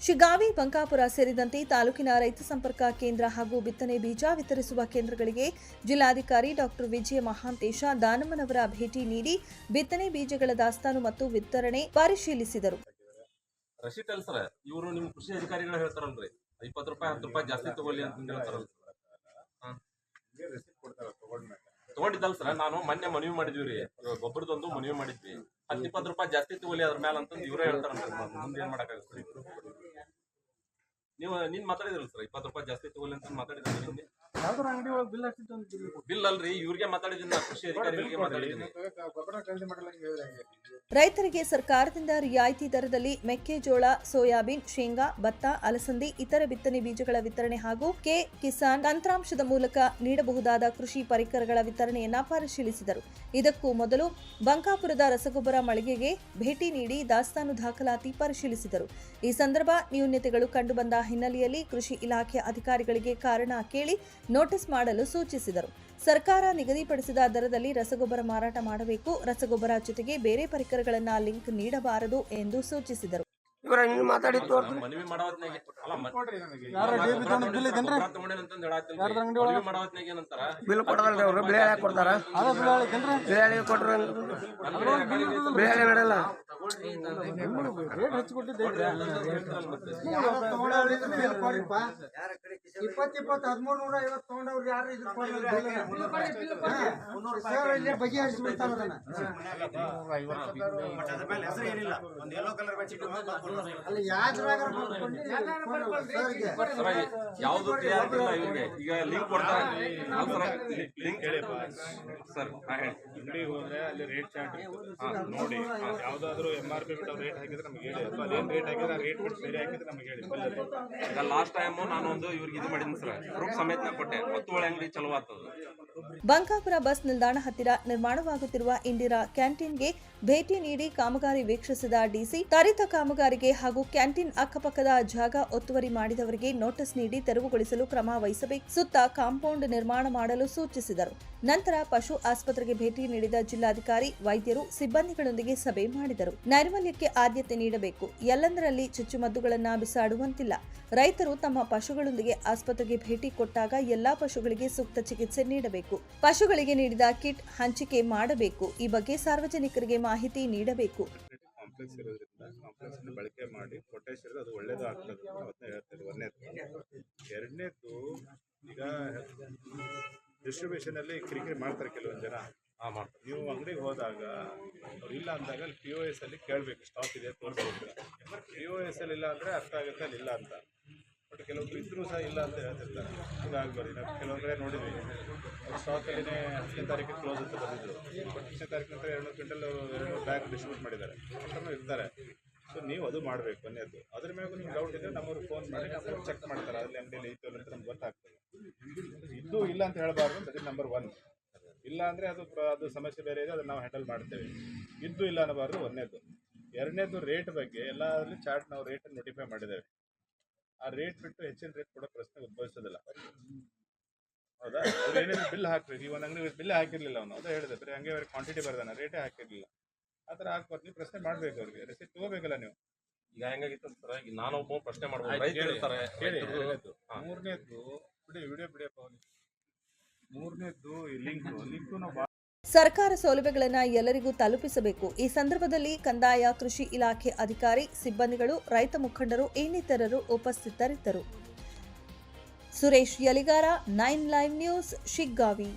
ಶಿಗಾವಿ ಬಂಕಾಪುರ ಸೇರಿದಂತೆ ತಾಲೂಕಿನ ರೈತ ಸಂಪರ್ಕ ಕೇಂದ್ರ ಹಾಗೂ ಬಿತ್ತನೆ ಬೀಜ ವಿತರಿಸುವ ಕೇಂದ್ರಗಳಿಗೆ ಜಿಲ್ಲಾಧಿಕಾರಿ ಡಾಕ್ಟರ್ ವಿಜಯ ಮಹಾಂತೇಶ ದಾನಮ್ಮನವರ ಭೇಟಿ ನೀಡಿ ಬಿತ್ತನೆ ಬೀಜಗಳ ದಾಸ್ತಾನು ಮತ್ತು ವಿತರಣೆ ಪರಿಶೀಲಿಸಿದರು. ರಶೀಟ್ ಸರ್, ಇವರು ಕೃಷಿ ರೂಪಾಯಿ, ಹತ್ತು ರೂಪಾಯಿ ಜಾಸ್ತಿ ಅಂತ. ತಗೊಂಡಿದ್ದಲ್ಲ ಸರ್, ನಾನು ಮೊನ್ನೆ ಮನವಿ ಮಾಡಿದ್ವಿ ರೀ ಗೊಬ್ಬರದೊಂದು ಮನವಿ ಮಾಡಿದ್ವಿ. ಹತ್ತು, ಇಪ್ಪತ್ತು ರೂಪಾಯಿ ಜಾಸ್ತಿ ತಗೊಳ್ಳಿ ಅದ್ರ ಮೇಲೆ ಅಂತಂದು ಇವರೇ ಹೇಳ್ತಾರಲ್ರಿ ಮ- ಮುಂದೆ ಏನ್ ಮಾಡಕ್ಕಾಗತ್ತೆ ನೀವು ನಿನ್ ಮಾತಾಡಿದ್ರಲ್ಲ ಸರ್ ಇಪ್ಪತ್ತು ರೂಪಾಯಿ ಜಾಸ್ತಿ ತಗೊಳ್ಳಿ ಅಂತ ಮಾತಾಡಿದ್ರಿ ನಿನ್ನೆ ಯಾವ್ದಾರ ಅಂಗಡಿ ಒಳಗೆ ಬಿಲ್ ಹಾಕ್ತಿತ್ತು ಅಂತ ಬಿಲ್ ಅಲ್ರಿ ಇವ್ರಿಗೆ ಮಾತಾಡಿದ್ದೀನಿ ಕೃಷಿ ಅಧಿಕಾರಿಗಳಿಗೆ ಮಾತಾಡಿದ್ದೀನಿ? ರೈತರಿಗೆ ಸರ್ಕಾರದಿಂದ ರಿಯಾಯಿತಿ ದರದಲ್ಲಿ ಮೆಕ್ಕೆಜೋಳ ಸೋಯಾಬೀನ್ ಶೇಂಗಾ ಭತ್ತ ಅಲಸಂದಿ ಇತರ ಬಿತ್ತನೆ ಬೀಜಗಳ ವಿತರಣೆ ಹಾಗೂ ಕೆ ಕಿಸಾನ್ ತಂತ್ರಾಂಶದ ಮೂಲಕ ನೀಡಬಹುದಾದ ಕೃಷಿ ಪರಿಕರಗಳ ವಿತರಣೆಯನ್ನ ಪರಿಶೀಲಿಸಿದರು. ಇದಕ್ಕೂ ಮೊದಲು ಬಂಕಾಪುರದ ರಸಗೊಬ್ಬರ ಮಳಿಗೆಗೆ ಭೇಟಿ ನೀಡಿ ದಾಸ್ತಾನು ದಾಖಲಾತಿ ಪರಿಶೀಲಿಸಿದರು. ಈ ಸಂದರ್ಭ ನ್ಯೂನ್ಯತೆಗಳು ಕಂಡುಬಂದ ಹಿನ್ನೆಲೆಯಲ್ಲಿ ಕೃಷಿ ಇಲಾಖೆ ಅಧಿಕಾರಿಗಳಿಗೆ ಕಾರಣ ಕೇಳಿ ನೋಟಿಸ್ ಮಾಡಲು ಸೂಚಿಸಿದರು. ಸರ್ಕಾರ ನಿಗದಿಪಡಿಸಿದ ದರದಲ್ಲಿ ರಸಗೊಬ್ಬರ ಮಾರಾಟ ಮಾಡಬೇಕು. ರಸಗೊಬ್ಬರ ಜೊತೆಗೆ ಬೇರೆ ಪರಿಕರಗಳನ್ನು ಲಿಂಕ್ ನೀಡಬಾರದು ಎಂದು ಸೂಚಿಸಿದರು. ಇವರ ನೀನು ಮಾತಾಡಿ ತೋರ್ಸು ಮನವಿ ಮಾಡವತ್ನಾಗೆ ಅಲ್ಲ ನನಗೆ. ಯಾರ ಡಿಬಿ ಬಿಲ್ ಅಂಗಡಿ ಒಳಗ? ಮಾಡವತ್ನಾಗೆ ಏನಂತಾರ? ಬಿಲ್ ಕೊಡದಲ್ರಿ ಅವ್ರು ಬಿಳಿ ಯಾಕೆ ಕೊಡ್ತಾರ? ಅದ ಬಿಲ್ ಹೇಳಿಕೇನ್ರಿ ಬಿಳಿ ಹಳಿ ಕೊಟ್ರು ಬಿಳಿ ಹಳಿ ನಡೆಯಲ್ಲ ರೇಟ್ ಹೆಚ್ಚು ಕೊಟ್ಟಿದ್ದೈತ್ರಿ ಇಪ್ಪತ್ತು ಇಪ್ಪತ್ತು ಹದಿಮೂರು ನೂರ ಐವತ್ತು ತಗೊಂಡವ್ರು ಯಾರು ಇದು ಬಗೆಹರಿಸ್ಬಿಡ್ತಾರ ಅದನ್ನ. ಯಾವ್ದು ಕ್ಲಿಯರ್ ಇವ್ರಿಗೆ ಈಗ ಲಿಂಕ್ ಕೊಡ್ತಾರೆ ಲಿಂಕ್ ಸರ್ ಅಂಗಡಿ ಹೇಳಿ ಹೋದ್ರೆ ಅಲ್ಲಿ ರೇಟ್ ಚಾರ್ಟ್ ನೋಡಿ. ಯಾವ್ದಾದ್ರು ಎಂ ಆರ್ ಪಿ ಬಿಟ್ಟು ರೇಟ್ ಹಾಕಿದ್ರೆ ನಮ್ಗೆ ಹೇಳಿ. ಅಥವಾ ಅದೇನ್ ರೇಟ್ ಹಾಕಿದ್ರೆ ರೇಟ್ ಬಿಟ್ಟು ಬೇರೆ ಹಾಕಿದ್ರೆ ನಮ್ಗೆ ಹೇಳಿ. ಈಗ ಲಾಸ್ಟ್ ಟೈಮ್ ನಾನು ಒಂದು ಇವ್ರಿಗೆ ಇದು ಮಾಡಿದ್ದೀನಿ ಸರ್. ಪ್ರೂಫ್ ಸಮೇತ ಕೊಟ್ಟೆ. ಹತ್ತುವಳೆ ಅಂಗಡಿ ಚಲೋ ಆಗ್ತದ. ಬಂಕಾಪುರ ಬಸ್ ನಿಲ್ದಾಣ ಹತ್ತಿರ ನಿರ್ಮಾಣವಾಗುತ್ತಿರುವ ಇಂದಿರಾ ಕ್ಯಾಂಟೀನ್ಗೆ ಭೇಟಿ ನೀಡಿ ಕಾಮಗಾರಿ ವೀಕ್ಷಿಸಿದ ಡಿಸಿ ತ್ವರಿತ ಕಾಮಗಾರಿಗೆ ಹಾಗೂ ಕ್ಯಾಂಟೀನ್ ಅಕ್ಕಪಕ್ಕದ ಜಾಗ ಒತ್ತುವರಿ ಮಾಡಿದವರಿಗೆ ನೋಟಿಸ್ ನೀಡಿ ತೆರವುಗೊಳಿಸಲು ಕ್ರಮ ವಹಿಸಬೇಕು. ಸುತ್ತ ಕಾಂಪೌಂಡ್ ನಿರ್ಮಾಣ ಮಾಡಲು ಸೂಚಿಸಿದರು. ನಂತರ ಪಶು ಆಸ್ಪತ್ರೆಗೆ ಭೇಟಿ ನೀಡಿದ ಜಿಲ್ಲಾಧಿಕಾರಿ, ವೈದ್ಯರು ಸಿಬ್ಬಂದಿಗಳೊಂದಿಗೆ ಸಭೆ ಮಾಡಿದರು. ನೈರ್ಮಲ್ಯಕ್ಕೆ ಆದ್ಯತೆ ನೀಡಬೇಕು. ಎಲ್ಲಂದರಲ್ಲಿ ಚುಚ್ಚುಮದ್ದುಗಳನ್ನು ಬಿಸಾಡುವಂತಿಲ್ಲ. ರೈತರು ತಮ್ಮ ಪಶುಗಳೊಂದಿಗೆ ಆಸ್ಪತ್ರೆಗೆ ಭೇಟಿ ಕೊಟ್ಟಾಗ ಎಲ್ಲಾ ಪಶುಗಳಿಗೆ ಸೂಕ್ತ ಚಿಕಿತ್ಸೆ ನೀಡಬೇಕು. ಪಶುಗಳಿಗೆ ನೀಡಿದ ಕಿಟ್ ಹಂಚಿಕೆ ಮಾಡಬೇಕು. ಈ ಬಗ್ಗೆ ಸಾರ್ವಜನಿಕರಿಗೆ ಮಾಹಿತಿ ನೀಡಬೇಕು. ಕಾಂಪ್ಲೆಕ್ಸ್ ಇರೋದ್ರಿಂದ ಕಾಂಪ್ಲೆಕ್ಸ್ ಬಳಕೆ ಮಾಡಿ ಪೊಟ್ಯಾಶ್ ಇರೋದು ಅದು ಒಳ್ಳೇದು ಆಗ್ತದೆ ಅಂತ ಹೇಳ್ತೇವೆ ಹೇಳ್ತಾರೆ. ಒಂದನೇದು ಎರಡನೇದು ಈಗ ಡಿಸ್ಟ್ರಿಬ್ಯೂಷನ್ ಅಲ್ಲಿ ಕಿರಿಕಿರಿ ಮಾಡ್ತಾರೆ ಕೆಲವೊಂದು ಜನ. ಹಾ ಮಾಡ್ತಾರೆ. ನೀವು ಅಂಗಡಿಗೆ ಹೋದಾಗ ಅವ್ರು ಇಲ್ಲ ಅಂದಾಗ ಅಲ್ಲಿ ಪಿ ಓ ಎಸ್ ಅಲ್ಲಿ ಕೇಳಬೇಕು ಸ್ಟಾಕ್ ಇದೆ ತೋರಿಸ್ಬೇಕು. ಪಿ ಓ ಎಸ್ ಅಲ್ಲಿ ಇಲ್ಲ ಅಂದರೆ ಅರ್ಥ ಆಗುತ್ತೆ ಅಲ್ಲಿ ಇಲ್ಲ ಅಂತ. ಬಟ್ ಕೆಲವೊಬ್ರು ಇದ್ರೂ ಸಹ ಇಲ್ಲ ಅಂತ ಹೇಳ್ತಿರ್ತಾರೆ. ಇದಾಗಬಾರ್ದು. ನಾವು ಕೆಲವೊಂದು ಕಡೆ ನೋಡಿದ್ವಿ ಸ್ಟಾಕಲ್ಲಿನೇ ಹತ್ತನೇ ತಾರೀಕಿಗೆ ಕ್ಲೋಸ್ ಅಂತ ಬಂದಿದ್ದರು ಬಟ್ ಹತ್ತನೇ ತಾರೀಕು ನಂತರ ಎರಡು ಕ್ವಿಂಟಲ್ ಎರಡು ಬ್ಯಾಗ್ ಡಿಸ್ಟ್ರಿಬ್ಯೂಟ್ ಮಾಡಿದ್ದಾರೆ. ಕಸ್ಟಮರ್ ಇರ್ತಾರೆ. ಸೊ ನೀವು ಅದು ಮಾಡಬೇಕು ಅನ್ನೋದು. ಅದ್ರ ಮ್ಯಾಗೂ ನಿಮ್ಗೆ ಡೌಟ್ ಇದ್ದರೆ ನಮ್ಮವ್ರು ಫೋನ್ ಮಾಡಿ ನಮ್ಮವ್ರು ಚೆಕ್ ಮಾಡ್ತಾರೆ. ಅಲ್ಲಿ ಅಂಗಡಿಯಲ್ಲಿ ಇತ್ತು ಅಂತ ನಮ್ಗೆ ಗೊತ್ತಾಗ್ತದೆ. ಇದ್ದು ಇಲ್ಲ ಅಂತ ಹೇಳಬಾರ್ದು ದಟ್ ನಂಬರ್ ಒನ್ ಇಲ್ಲ ಅಂದರೆ ಅದು ಅದು ಸಮಸ್ಯೆ ಬೇರೆ ಇದೆ, ಅದನ್ನು ನಾವು ಹ್ಯಾಂಡಲ್ ಮಾಡ್ತೇವೆ. ಇದ್ದು ಇಲ್ಲ ಅನ್ನಬಾರ್ದು ಒಂದನೇದು. ಎರಡನೇದು ರೇಟ್ ಬಗ್ಗೆ ಎಲ್ಲದರಲ್ಲಿ ಚಾರ್ಟ್ ನಾವು ರೇಟನ್ನು ನೋಟಿಫೈ ಮಾಡಿದ್ದೇವೆ. ಆ ರೇಟ್ ಬಿಟ್ಟು ಹೆಚ್ಚಿನ ರೇಟ್ ಕೊಡೋ ಪ್ರಶ್ನೆ ಉದ್ಭವಿಸೋದಿಲ್ಲ. ಹೌದಾ? ಅವ್ರು ಏನೇನು ಬಿಲ್ ಹಾಕ್ಬೇಕು ಈ ಒಂದು ಅಂಗಡಿ ಬಿಲ್ ಹಾಕಿರ್ಲಿಲ್ಲ ಅವನು. ಅದೇ ಹೇಳಿದೆ ಬರೀ ಹಂಗೆ ಅವ್ರಿಗೆ ಕ್ವಾಂಟಿಟಿ ಬರ್ದಾನ ರೇಟೇ ಹಾಕಿರ್ಲಿಲ್ಲ. ಆ ಥರ ಹಾಕ್ಬಾರ್ದು. ನೀವು ಪ್ರಶ್ನೆ ಮಾಡ್ಬೇಕು ಅವ್ರಿಗೆ. ರೆಸಿಪ್ಟ್ ತಗೋಬೇಕಲ್ಲ ನೀವು. ಈಗ ಹೆಂಗಾಗಿತ್ತು ಸರ್ ಈಗ ನಾನೊಬ್ಬ ಪ್ರಶ್ನೆ ಮಾಡ್ಬೋದು. ರೈತರು ಇರ್ತಾರೆ ಹೇಳಿ ರೈತರು ಮೂರನೇದ್ದು ಬಿಡಿ ವಿಡಿಯೋ ಬಿಡಿಯಪ್ಪ. ಮೂರನೇದ್ದು ಈ ಲಿಂಕ್ ಲಿಂಕು ನಾವು ಸರ್ಕಾರ ಸೌಲಭ್ಯಗಳನ್ನು ಎಲ್ಲರಿಗೂ ತಲುಪಿಸಬೇಕು. ಈ ಸಂದರ್ಭದಲ್ಲಿ ಕಂದಾಯ, ಕೃಷಿ ಇಲಾಖೆ ಅಧಿಕಾರಿ, ಸಿಬ್ಬಂದಿಗಳು, ರೈತ ಮುಖಂಡರು, ಇನ್ನಿತರರು ಉಪಸ್ಥಿತರಿದ್ದರು. Suresh Yaligar, nine live news, Shiggavi.